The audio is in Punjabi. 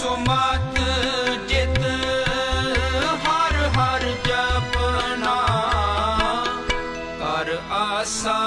ਸੁਮਤ ਜਿਤ ਹਰ ਹਰ ਜਪਨਾ ਕਰ ਆਸਾ